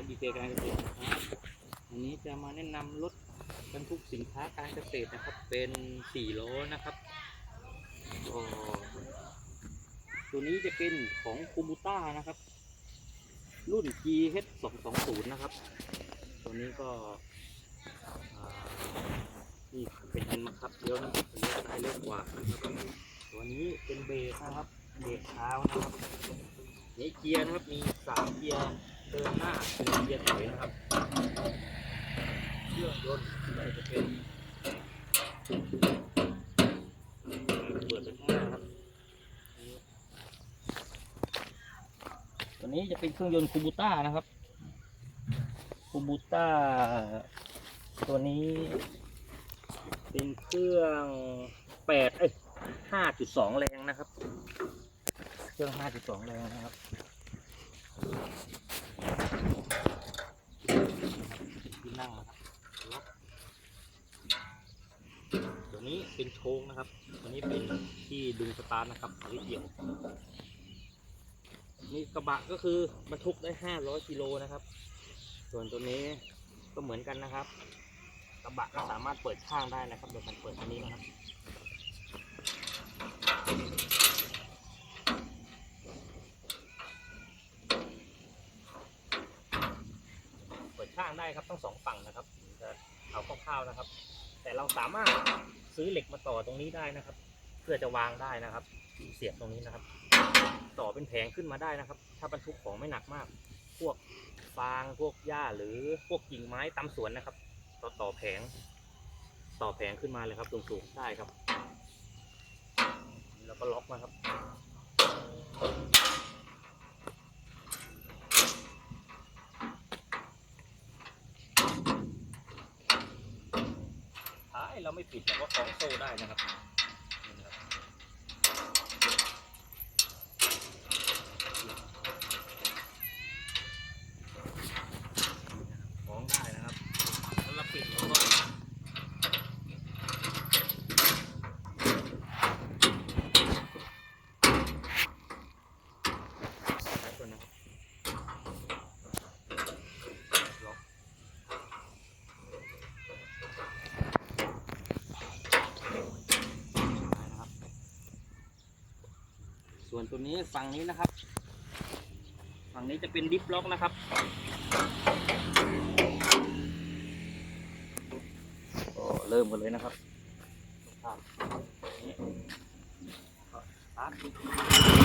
ายบีเการเกษตรนะครับวันนี้จะมาแนะนำรถบรรทุกสินค้าการเกษตรนะครับ เป็นสี่ล้อนะครับตัวนี้จะเป็นของคูมูต้านะครับ รุ่น GH 2 2 0นะครับ ตัวนี้ก็นี่เป็นอันมาครับเลี้ยวนะครับเลี้ยวซ้ายเลี้ยวขวานะครับตัวนี้เป็นเบรกนะครับเบรกเท้านะครับนี่เกียร์นะครับมีสามเกียร์ เดินหน้าหนึ่งเกียร์ถอยนะครับเครื่องยนต์ก็จะเป็นเปิดเป็นข้างหน้าครับตัวนี้จะเป็นเครื่องยนต์คูบูต้านะครับคูบูต้าตัวนี้เป็นเครื่องแปดเอ้ยห้าจุดสองแรงนะครับ เครื่องห้าจุดสองแรงนะครับ ที่นั่งนะครับล็อกตัวนี้ เป็นโชงนะครับตัวนี้เป็นที่ดึงสตาร์ทนะครับหรือเกี่ยว นี่กระบะก็คือบรรทุกได้500กิโลนะครับ ส่วนตัวนี้ก็เหมือนกันนะครับ กระบะก็สามารถเปิดข้างได้นะครับโดยการเปิดอันนี้นะครับเปิดข้างได้ครับทั้งสองฝั่งนะครับจะเอาคร่าวๆนะครับ แต่เราสามารถซื้อเหล็กมาต่อตรงนี้ได้นะครับ เพื่อจะวางได้นะครับ เสียบตรงนี้นะครับ ต่อเป็นแผงขึ้นมาได้นะครับ ถ้าบรรทุกของไม่หนักมาก พวกฟางพวกหญ้าหรือพวกกิ่งไม้ตามสวนนะครับ ต่อต่อแผง ต่อแผงขึ้นมาเลยครับสูงๆได้ครับ แล้วก็ล็อกมาครับ ท้าย เราไม่ปิดเราก็คล้องโซ่ได้นะครับนี่นะครับคล้องได้นะครับแล้วเราปิดเราก็ใช้ตัวนะครับล็อก นะครับ ส่วนตัวนี้ฝั่งนี้นะครับ ฝั่งนี้จะเป็นดิฟล็อกนะครับ ก็เริ่มกันเลยนะครับครับนี่ก็สตา